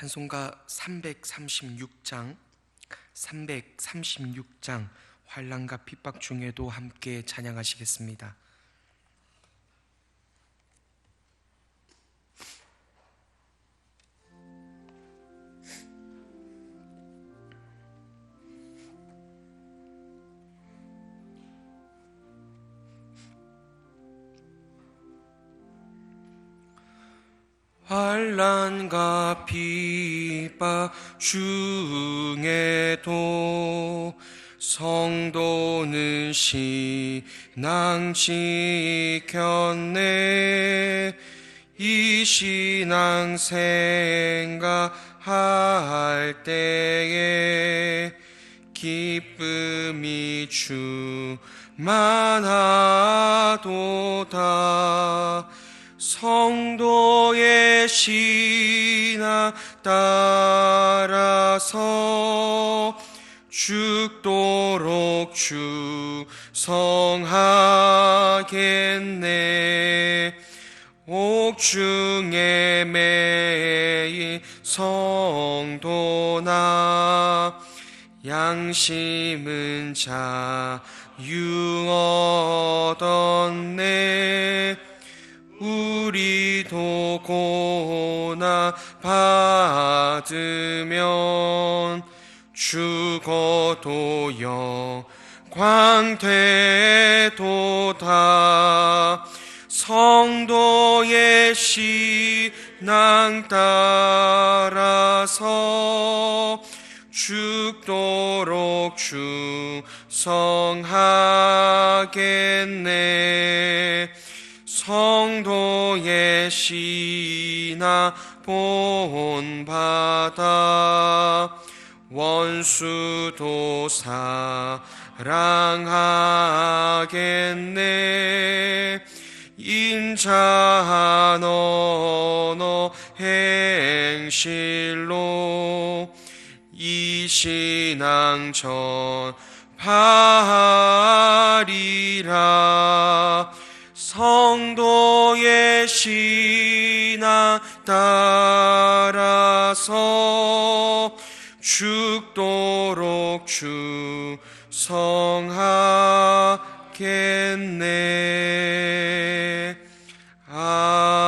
찬송가 336장 336장 환란과 핍박 중에도 함께 찬양하시겠습니다. 중에도 성도는 신앙 지켰네. 이 신앙 생각할 때에 기쁨이 충만하도다 성도의 신앙 따라서 죽도록 주성하겠네. 옥중에 매인 성도나 양심은 자유 얻었네 우리도 고나 받으면 죽어도 영광 되도다 성도의 신앙 따라서 죽도록 주성하겠네 성도의 신앙 본받아 원수도 사랑하겠네. 인자한 언어 행실로 이 신앙 전파리라 성도의 신앙 따라서 죽도록 주성하겠네 아멘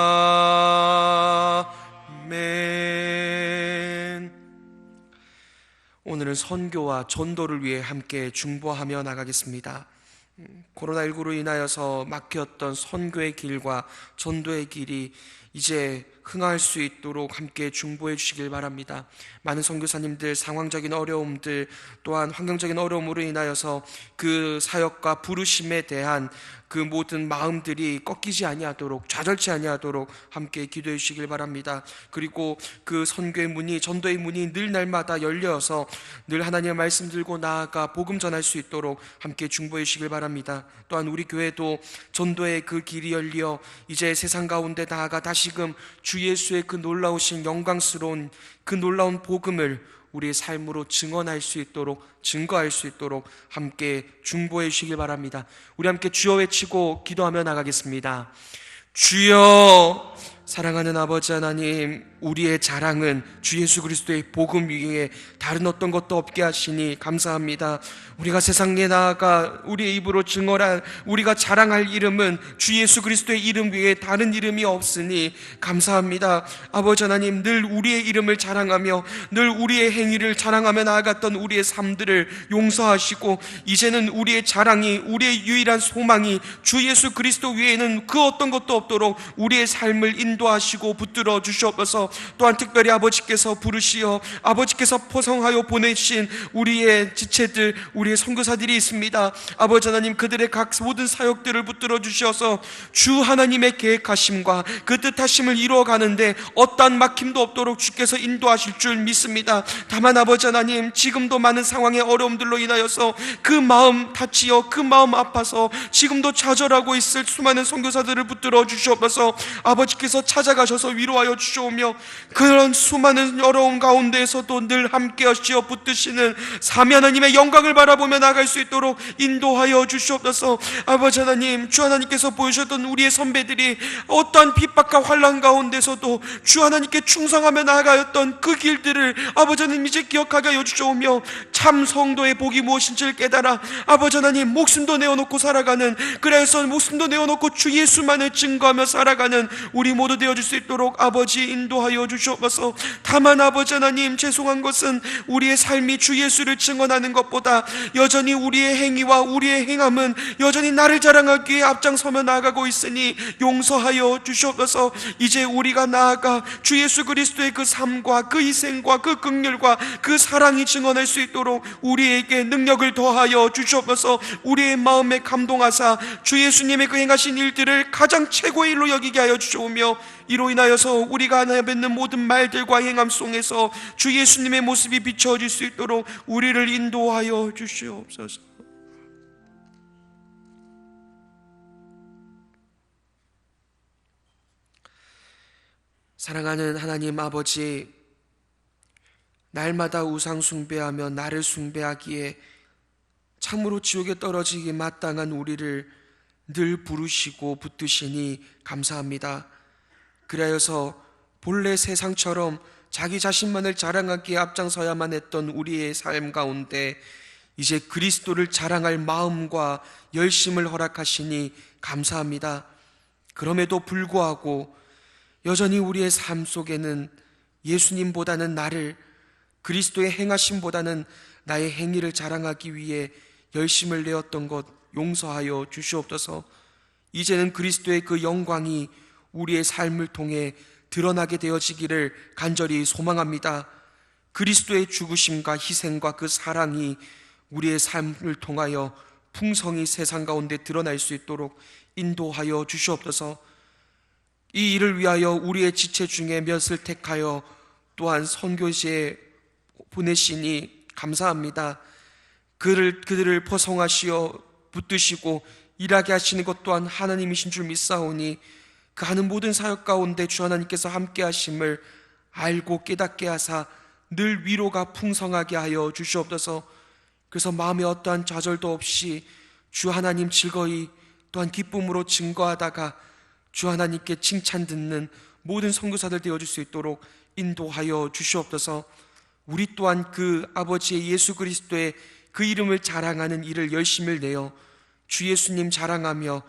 오늘은 선교와 전도를 위해 함께 중보하며 나가겠습니다. 음, 코로나19로 인하여서 막혔던 선교의 길과 전도의 길이 이제 흥할 수 있도록 함께 중보해 주시길 바랍니다. 많은 선교사님들 상황적인 어려움들 또한 환경적인 어려움으로 인하여서 그 사역과 부르심에 대한 그 모든 마음들이 꺾이지 아니하도록 좌절치 아니하도록 함께 기도해 주시길 바랍니다. 그리고 그 선교의 문이 전도의 문이 늘 날마다 열려서 늘 하나님의 말씀 들고 나아가 복음 전할 수 있도록 함께 중보해 주시길 바랍니다. 또한 우리 교회도 전도의 그 길이 열려 이제 세상 가운데 나아가 다시금 주 예수의 그 놀라우신 영광스러운 그 놀라운 복음을 우리의 삶으로 증언할 수 있도록 증거할 수 있도록 함께 중보해 주시길 바랍니다. 우리 함께 주여 외치고 기도하며 나가겠습니다. 주여 사랑하는 아버지 하나님 우리의 자랑은 주 예수 그리스도의 복음 위에 다른 어떤 것도 없게 하시니 감사합니다. 우리가 세상에 나아가 우리의 입으로 증언할 우리가 자랑할 이름은 주 예수 그리스도의 이름 위에 다른 이름이 없으니 감사합니다. 아버지 하나님 늘 우리의 이름을 자랑하며 늘 우리의 행위를 자랑하며 나아갔던 우리의 삶들을 용서하시고 이제는 우리의 자랑이 우리의 유일한 소망이 주 예수 그리스도 위에는 그 어떤 것도 없도록 우리의 삶을 인도하시고 붙들어 주시옵소서 또한 특별히 아버지께서 부르시어 아버지께서 포성하여 보내신 우리의 지체들 우리의 선교사들이 있습니다. 아버지 하나님 그들의 각 모든 사역들을 붙들어 주셔서 주 하나님의 계획하심과 그 뜻하심을 이루어 가는데 어떠한 막힘도 없도록 주께서 인도하실 줄 믿습니다. 다만 아버지 하나님 지금도 많은 상황의 어려움들로 인하여서 그 마음 다치어 그 마음 아파서 지금도 좌절하고 있을 수많은 선교사들을 붙들어 주시옵소서. 아버지께서 찾아가셔서 위로하여 주시오며 그런 수많은 어려움 가운데에서도 늘 함께 하시어 붙드시는 사미 하나님의 영광을 바라보며 나갈 수 있도록 인도하여 주시옵소서. 아버지 하나님 주 하나님께서 보여주셨던 우리의 선배들이 어떠한 핍박과 환란 가운데서도 주 하나님께 충성하며 나아가였던 그 길들을 아버지 하나님 이제 기억하게 하여 주시오며 참 성도의 복이 무엇인지를 깨달아 아버지 하나님 목숨도 내어놓고 살아가는 그래서 목숨도 내어놓고 주 예수만을 증거하며 살아가는 우리 모두 되어줄 수 있도록 아버지 인도 하여 주시옵소서. 다만 아버지 하나님 죄송한 것은 우리의 삶이 주 예수를 증언하는 것보다 여전히 우리의 행위와 우리의 행함은 여전히 나를 자랑하기 위해 앞장서며 나아가고 있으니 용서하여 주시옵소서. 이제 우리가 나아가 주 예수 그리스도의 그 삶과 그 희생과 그 극률과 그 사랑이 증언할 수 있도록 우리에게 능력을 더하여 주시옵소서. 우리의 마음에 감동하사 주 예수님의 그 행하신 일들을 가장 최고의 일로 여기게 하여 주시오며 이로 인하여서 우리가 하나 뱉는 모든 말들과 행함 속에서 주 예수님의 모습이 비춰질 수 있도록 우리를 인도하여 주시옵소서. 사랑하는 하나님 아버지, 날마다 우상 숭배하며 나를 숭배하기에 참으로 지옥에 떨어지기 마땅한 우리를 늘 부르시고 붙드시니 감사합니다. 그리하여서 본래 세상처럼 자기 자신만을 자랑하기에 앞장서야만 했던 우리의 삶 가운데 이제 그리스도를 자랑할 마음과 열심을 허락하시니 감사합니다. 그럼에도 불구하고 여전히 우리의 삶 속에는 예수님보다는 나를 그리스도의 행하심보다는 나의 행위를 자랑하기 위해 열심을 내었던 것 용서하여 주시옵소서. 이제는 그리스도의 그 영광이 우리의 삶을 통해 드러나게 되어지기를 간절히 소망합니다. 그리스도의 죽으심과 희생과 그 사랑이 우리의 삶을 통하여 풍성히 세상 가운데 드러날 수 있도록 인도하여 주시옵소서. 이 일을 위하여 우리의 지체 중에 몇을 택하여 또한 선교지에 보내시니 감사합니다. 그를 그들을 포성하시어 붙드시고 일하게 하시는 것 또한 하나님이신 줄 믿사오니 그 하는 모든 사역 가운데 주 하나님께서 함께 하심을 알고 깨닫게 하사 늘 위로가 풍성하게 하여 주시옵소서. 그래서 마음에 어떠한 좌절도 없이 주 하나님 즐거이 또한 기쁨으로 증거하다가 주 하나님께 칭찬 듣는 모든 선교사들 되어 줄 수 있도록 인도하여 주시옵소서. 우리 또한 그 아버지의 예수 그리스도의 그 이름을 자랑하는 일을 열심을 내어 주 예수님 자랑하며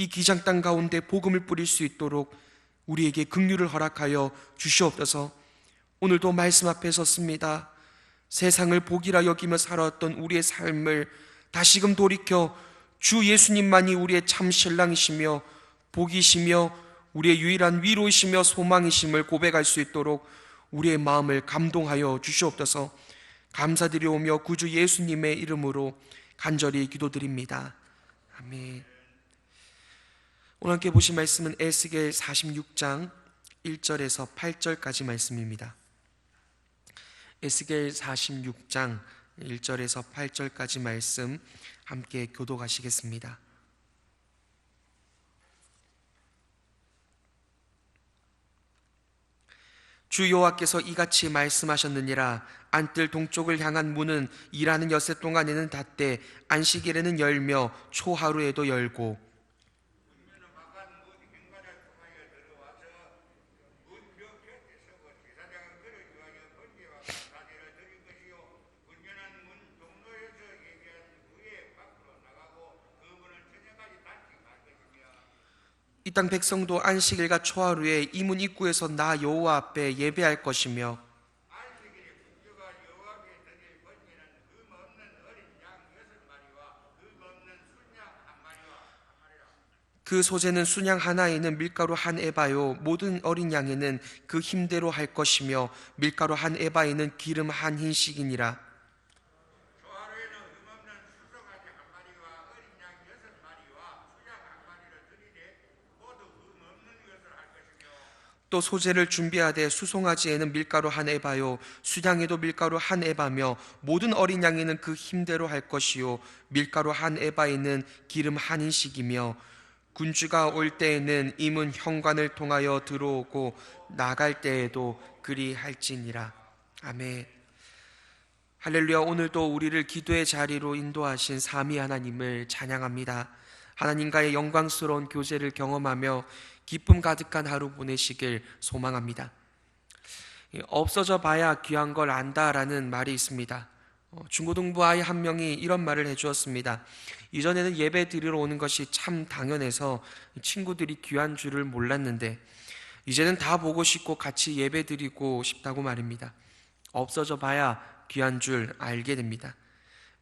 이 기장 땅 가운데 복음을 뿌릴 수 있도록 우리에게 긍휼을 허락하여 주시옵소서. 오늘도 말씀 앞에 섰습니다. 세상을 복이라 여기며 살아왔던 우리의 삶을 다시금 돌이켜 주 예수님만이 우리의 참 신랑이시며 복이시며 우리의 유일한 위로이시며 소망이심을 고백할 수 있도록 우리의 마음을 감동하여 주시옵소서. 감사드리오며 구주 예수님의 이름으로 간절히 기도드립니다. 아멘. 오늘 함께 보신 말씀은 에스겔 46장 1절에서 8절까지 말씀입니다. 에스겔 46장 1절에서 8절까지 말씀 함께 교도하시겠습니다. 주 여호와께서 이같이 말씀하셨느니라 안뜰 동쪽을 향한 문은 일하는 여세 동안에는 닫되 안식일에는 열며 초하루에도 열고 이 땅 백성도 안식일과 초하루에 이문 입구에서 나 여호와 앞에 예배할 것이며 그 소재는 순양 하나에는 밀가루 한 에바요 모든 어린 양에는 그 힘대로 할 것이며 밀가루 한 에바에는 기름 한 흰씩이니라 또 소재를 준비하되 수송아지에는 밀가루 한 에바요 수양에도 밀가루 한 에바며 모든 어린 양에는 그 힘대로 할 것이요 밀가루 한 에바에는 기름 한 인씩이며 군주가 올 때에는 이문 현관을 통하여 들어오고 나갈 때에도 그리 할지니라. 아멘. 할렐루야. 오늘도 우리를 기도의 자리로 인도하신 삼위 하나님을 찬양합니다. 하나님과의 영광스러운 교제를 경험하며 기쁨 가득한 하루 보내시길 소망합니다. 없어져 봐야 귀한 걸 안다라는 말이 있습니다. 어, 중고등부 아이 한 명이 이런 말을 해주었습니다. 이전에는 예배 드리러 오는 것이 참 당연해서 친구들이 귀한 줄을 몰랐는데 이제는 다 보고 싶고 같이 예배 드리고 싶다고 말입니다. 없어져 봐야 귀한 줄 알게 됩니다.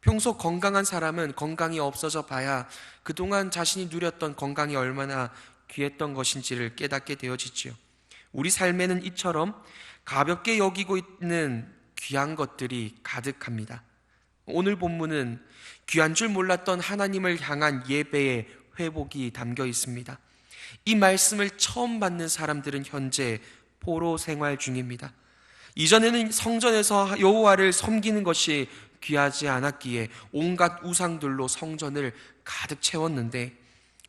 평소 건강한 사람은 건강이 없어져 봐야 그동안 자신이 누렸던 건강이 얼마나 귀했던 것인지를 깨닫게 되어지지요. 우리 삶에는 이처럼 가볍게 여기고 있는 귀한 것들이 가득합니다. 오늘 본문은 귀한 줄 몰랐던 하나님을 향한 예배의 회복이 담겨 있습니다. 이 말씀을 처음 받는 사람들은 현재 포로 생활 중입니다. 이전에는 성전에서 여호와를 섬기는 것이 귀하지 않았기에 온갖 우상들로 성전을 가득 채웠는데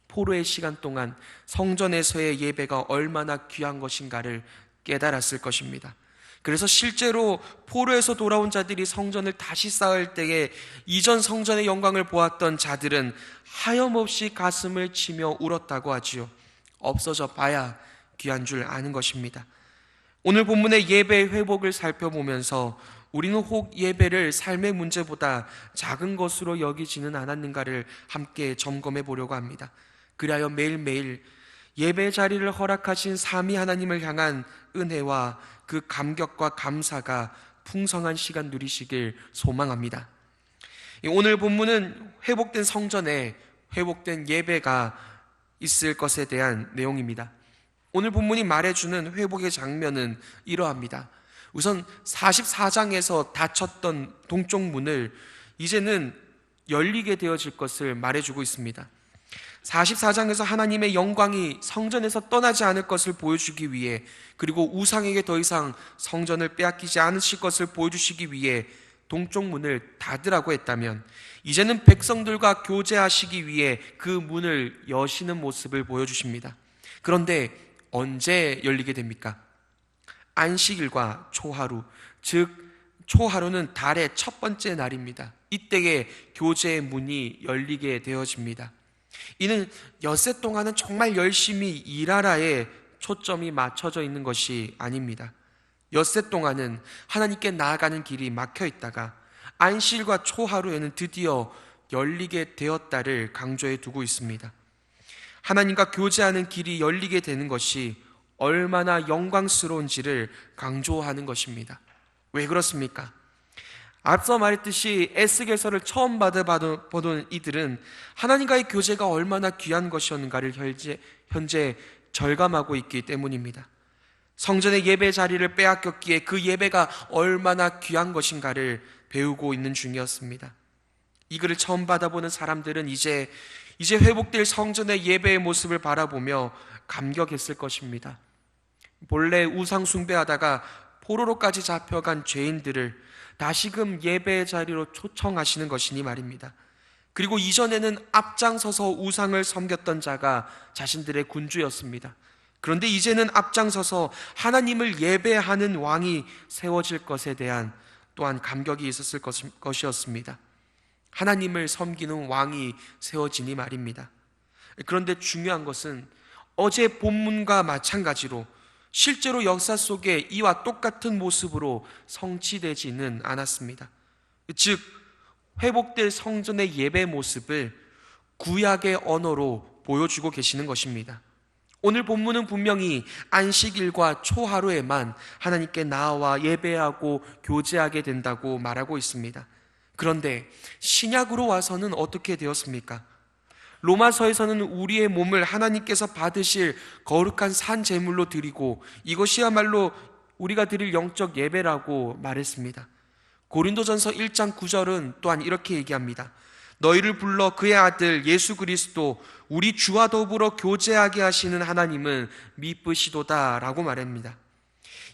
포로의 시간 동안 성전에서의 예배가 얼마나 귀한 것인가를 깨달았을 것입니다. 그래서 실제로 포로에서 돌아온 자들이 성전을 다시 쌓을 때에 이전 성전의 영광을 보았던 자들은 하염없이 가슴을 치며 울었다고 하지요. 없어져 봐야 귀한 줄 아는 것입니다. 오늘 본문의 예배 회복을 살펴보면서 우리는 혹 예배를 삶의 문제보다 작은 것으로 여기지는 않았는가를 함께 점검해 보려고 합니다. 그리하여 매일매일 예배 자리를 허락하신 삼위 하나님을 향한 은혜와 그 감격과 감사가 풍성한 시간 누리시길 소망합니다. 오늘 본문은 회복된 성전에 회복된 예배가 있을 것에 대한 내용입니다. 오늘 본문이 말해주는 회복의 장면은 이러합니다. 우선 44장에서 닫혔던 동쪽 문을 이제는 열리게 되어질 것을 말해주고 있습니다. 44장에서 하나님의 영광이 성전에서 떠나지 않을 것을 보여주기 위해 그리고 우상에게 더 이상 성전을 빼앗기지 않으실 것을 보여주시기 위해 동쪽 문을 닫으라고 했다면 이제는 백성들과 교제하시기 위해 그 문을 여시는 모습을 보여주십니다. 그런데 언제 열리게 됩니까? 안식일과 초하루, 즉 초하루는 달의 첫 번째 날입니다. 이때에 교제의 문이 열리게 되어집니다. 이는 엿새 동안은 정말 열심히 일하라에 초점이 맞춰져 있는 것이 아닙니다. 엿새 동안은 하나님께 나아가는 길이 막혀 있다가 안실과 초하루에는 드디어 열리게 되었다를 강조해 두고 있습니다. 하나님과 교제하는 길이 열리게 되는 것이 얼마나 영광스러운지를 강조하는 것입니다. 왜 그렇습니까? 앞서 말했듯이 에스겔서를 처음 받아보던 이들은 하나님과의 교제가 얼마나 귀한 것이었는가를 현재, 현재 절감하고 있기 때문입니다. 성전의 예배 자리를 빼앗겼기에 그 예배가 얼마나 귀한 것인가를 배우고 있는 중이었습니다. 이 글을 처음 받아보는 사람들은 이제 이제 회복될 성전의 예배의 모습을 바라보며 감격했을 것입니다. 본래 우상 숭배하다가 포로로까지 잡혀간 죄인들을 다시금 예배의 자리로 초청하시는 것이니 말입니다. 그리고 이전에는 앞장서서 우상을 섬겼던 자가 자신들의 군주였습니다. 그런데 이제는 앞장서서 하나님을 예배하는 왕이 세워질 것에 대한 또한 감격이 있었을 것이었습니다. 하나님을 섬기는 왕이 세워지니 말입니다. 그런데 중요한 것은 어제 본문과 마찬가지로 실제로 역사 속에 이와 똑같은 모습으로 성취되지는 않았습니다. 즉, 회복될 성전의 예배 모습을 구약의 언어로 보여주고 계시는 것입니다. 오늘 본문은 분명히 안식일과 초하루에만 하나님께 나와 예배하고 교제하게 된다고 말하고 있습니다. 그런데 신약으로 와서는 어떻게 되었습니까? 로마서에서는 우리의 몸을 하나님께서 받으실 거룩한 산 제물로 드리고 이것이야말로 우리가 드릴 영적 예배라고 말했습니다. 고린도전서 1장 9절은 또한 이렇게 얘기합니다. 너희를 불러 그의 아들 예수 그리스도 우리 주와 더불어 교제하게 하시는 하나님은 미쁘시도다라고 말합니다.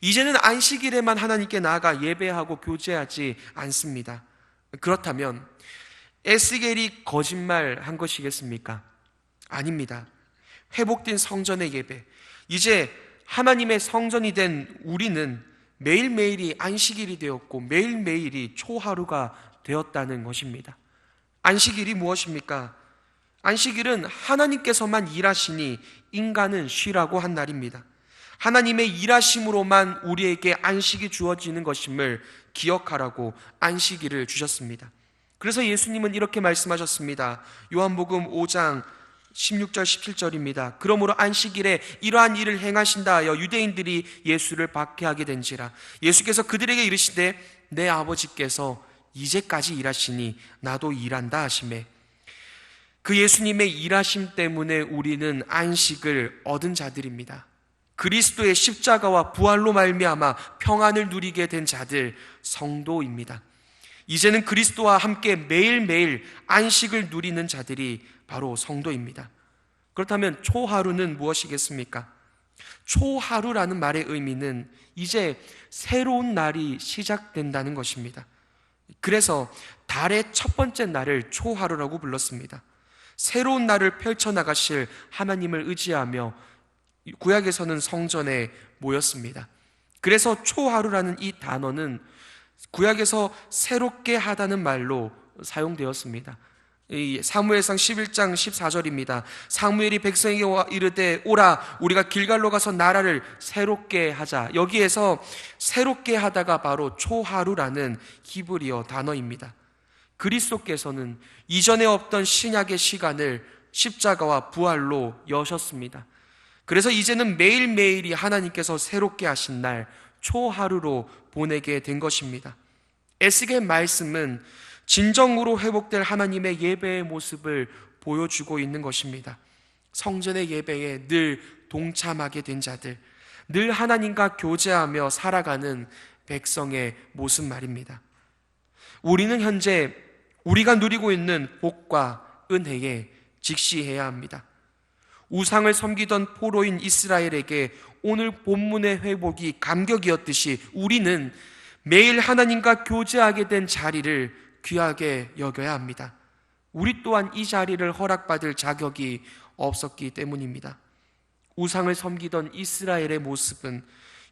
이제는 안식일에만 하나님께 나아가 예배하고 교제하지 않습니다. 그렇다면 에스겔이 거짓말 한 것이겠습니까? 아닙니다. 회복된 성전의 예배, 이제 하나님의 성전이 된 우리는 매일매일이 안식일이 되었고 매일매일이 초하루가 되었다는 것입니다. 안식일이 무엇입니까? 안식일은 하나님께서만 일하시니 인간은 쉬라고 한 날입니다. 하나님의 일하심으로만 우리에게 안식이 주어지는 것임을 기억하라고 안식일을 주셨습니다. 그래서 예수님은 이렇게 말씀하셨습니다. 요한복음 5장 16절 17절입니다. 그러므로 안식일에 이러한 일을 행하신다 하여 유대인들이 예수를 박해하게 된지라. 예수께서 그들에게 이르시되 내 아버지께서 이제까지 일하시니 나도 일한다 하심에 그 예수님의 일하심 때문에 우리는 안식을 얻은 자들입니다. 그리스도의 십자가와 부활로 말미암아 평안을 누리게 된 자들 성도입니다. 이제는 그리스도와 함께 매일매일 안식을 누리는 자들이 바로 성도입니다. 그렇다면 초하루는 무엇이겠습니까? 초하루라는 말의 의미는 이제 새로운 날이 시작된다는 것입니다. 그래서 달의 첫 번째 날을 초하루라고 불렀습니다. 새로운 날을 펼쳐나가실 하나님을 의지하며 구약에서는 성전에 모였습니다. 그래서 초하루라는 이 단어는 구약에서 새롭게 하다는 말로 사용되었습니다. 사무엘상 11장 14절입니다. 사무엘이 백성에게 이르되 오라 우리가 길갈로 가서 나라를 새롭게 하자. 여기에서 새롭게 하다가 바로 초하루라는 히브리어 단어입니다. 그리스도께서는 이전에 없던 신약의 시간을 십자가와 부활로 여셨습니다. 그래서 이제는 매일매일이 하나님께서 새롭게 하신 날 초하루로 보내게 된 것입니다. 에스겔 말씀은 진정으로 회복될 하나님의 예배의 모습을 보여주고 있는 것입니다. 성전의 예배에 늘 동참하게 된 자들, 늘 하나님과 교제하며 살아가는 백성의 모습 말입니다. 우리는 현재 우리가 누리고 있는 복과 은혜에 직시해야 합니다. 우상을 섬기던 포로인 이스라엘에게 오늘 본문의 회복이 감격이었듯이 우리는 매일 하나님과 교제하게 된 자리를 귀하게 여겨야 합니다. 우리 또한 이 자리를 허락받을 자격이 없었기 때문입니다. 우상을 섬기던 이스라엘의 모습은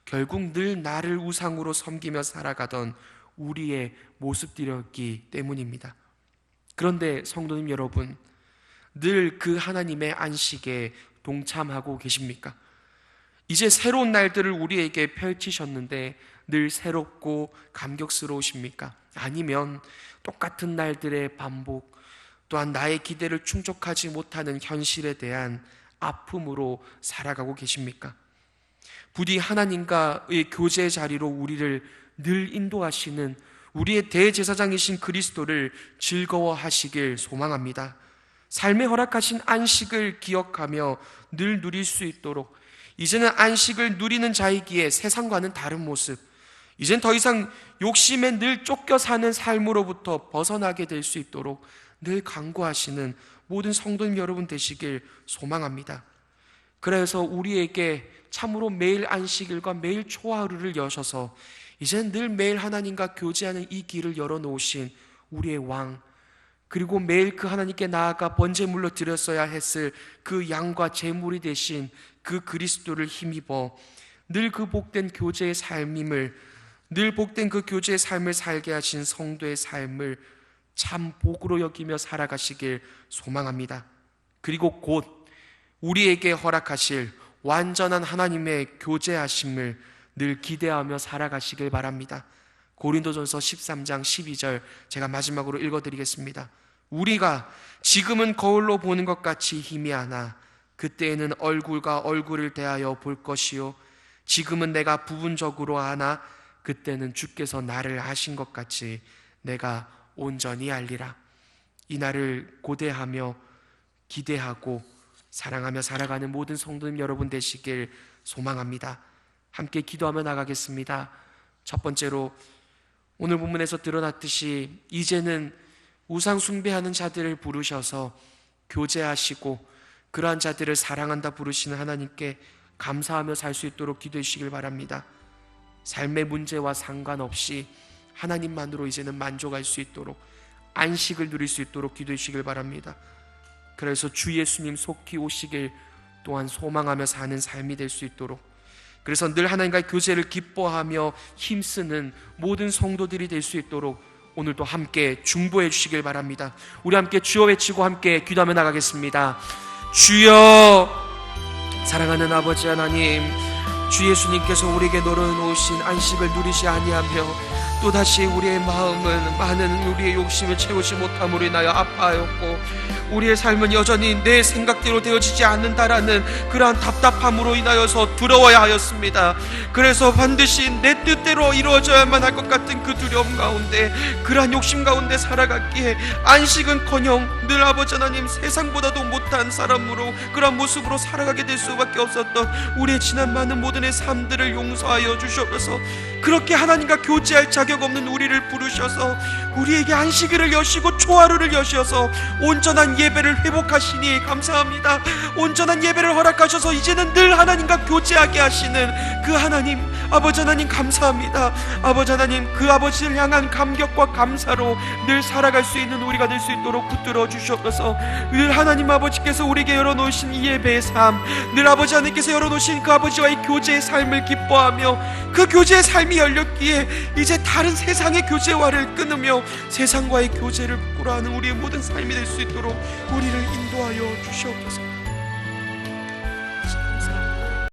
결국 늘 나를 우상으로 섬기며 살아가던 우리의 모습들이었기 때문입니다. 그런데 성도님 여러분, 늘 그 하나님의 안식에 동참하고 계십니까? 이제 새로운 날들을 우리에게 펼치셨는데 늘 새롭고 감격스러우십니까? 아니면 똑같은 날들의 반복, 또한 나의 기대를 충족하지 못하는 현실에 대한 아픔으로 살아가고 계십니까? 부디 하나님과의 교제 자리로 우리를 늘 인도하시는 우리의 대제사장이신 그리스도를 즐거워하시길 소망합니다. 삶에 허락하신 안식을 기억하며 늘 누릴 수 있도록 이제는 안식을 누리는 자이기에 세상과는 다른 모습, 이젠 더 이상 욕심에 늘 쫓겨 사는 삶으로부터 벗어나게 될 수 있도록 늘 강구하시는 모든 성도님 여러분 되시길 소망합니다. 그래서 우리에게 참으로 매일 안식일과 매일 초하루를 여셔서 이제 늘 매일 하나님과 교제하는 이 길을 열어놓으신 우리의 왕, 그리고 매일 그 하나님께 나아가 번제물로 드렸어야 했을 그 양과 제물이 되신 그 그리스도를 힘입어 늘 그 복된 교제의 삶임을 늘 복된 그 교제의 삶을 살게 하신 성도의 삶을 참 복으로 여기며 살아가시길 소망합니다. 그리고 곧 우리에게 허락하실 완전한 하나님의 교제하심을 늘 기대하며 살아가시길 바랍니다. 고린도전서 13장 12절 제가 마지막으로 읽어 드리겠습니다. 우리가 지금은 거울로 보는 것 같이 희미하나 그때에는 얼굴과 얼굴을 대하여 볼 것이요 지금은 내가 부분적으로 하나 그때는 주께서 나를 하신 것 같이 내가 온전히 알리라 이 날을 고대하며 기대하고 사랑하며 살아가는 모든 성도님 여러분 되시길 소망합니다. 함께 기도하며 나가겠습니다. 첫 번째로 오늘 본문에서 드러났듯이 이제는 우상 숭배하는 자들을 부르셔서 교제하시고 그러한 자들을 사랑한다 부르시는 하나님께 감사하며 살 수 있도록 기도해 주시길 바랍니다. 삶의 문제와 상관없이 하나님만으로 이제는 만족할 수 있도록 안식을 누릴 수 있도록 기도해 주시길 바랍니다. 그래서 주 예수님 속히 오시길 또한 소망하며 사는 삶이 될 수 있도록 그래서 늘 하나님과의 교제를 기뻐하며 힘쓰는 모든 성도들이 될 수 있도록 오늘도 함께 중보해 주시길 바랍니다. 우리 함께 주여 외치고 함께 기도하며 나가겠습니다. 주여 사랑하는 아버지 하나님 주 예수님께서 우리에게 놀아놓으신 안식을 누리지 아니하며 또다시 우리의 마음은 많은 우리의 욕심을 채우지 못함으로 인하여 아파하였고 우리의 삶은 여전히 내 생각대로 되어지지 않는다라는 그러한 답답함으로 인하여서 두려워야 하였습니다. 그래서 반드시 내 뜻대로 이루어져야만 할 것 같은 그 두려움 가운데 그러한 욕심 가운데 살아갔기에 안식은커녕 늘 아버지 하나님 세상보다도 못한 사람으로 그러한 모습으로 살아가게 될 수밖에 없었던 우리의 지난 많은 모든 의 삶들을 용서하여 주시옵소서 그렇게 하나님과 교제할 자격 없는 우리를 부르셔서 우리에게 안식일을 여시고 초하루를 여셔서 온전한 예배를 회복하시니 감사합니다. 온전한 예배를 허락하셔서 이제는 늘 하나님과 교제하게 하시는 그 하나님 아버지 하나님 감사합니다. 아버지 하나님 그 아버지를 향한 감격과 감사로 늘 살아갈 수 있는 우리가 될 수 있도록 붙들어 주시옵소서. 늘 하나님 아버지께서 우리에게 열어놓으신 이 예배의 삶, 늘 아버지 하나님께서 열어놓으신 그 아버지와의 교제의 삶을 기뻐하며 그 교제의 삶이 열렸기에 이제 다른 세상의 교제와를 끊으며 세상과의 교제를 꾸라하는 우리의 모든 삶이 될 수 있도록 우리를 인도하여 주시옵소서.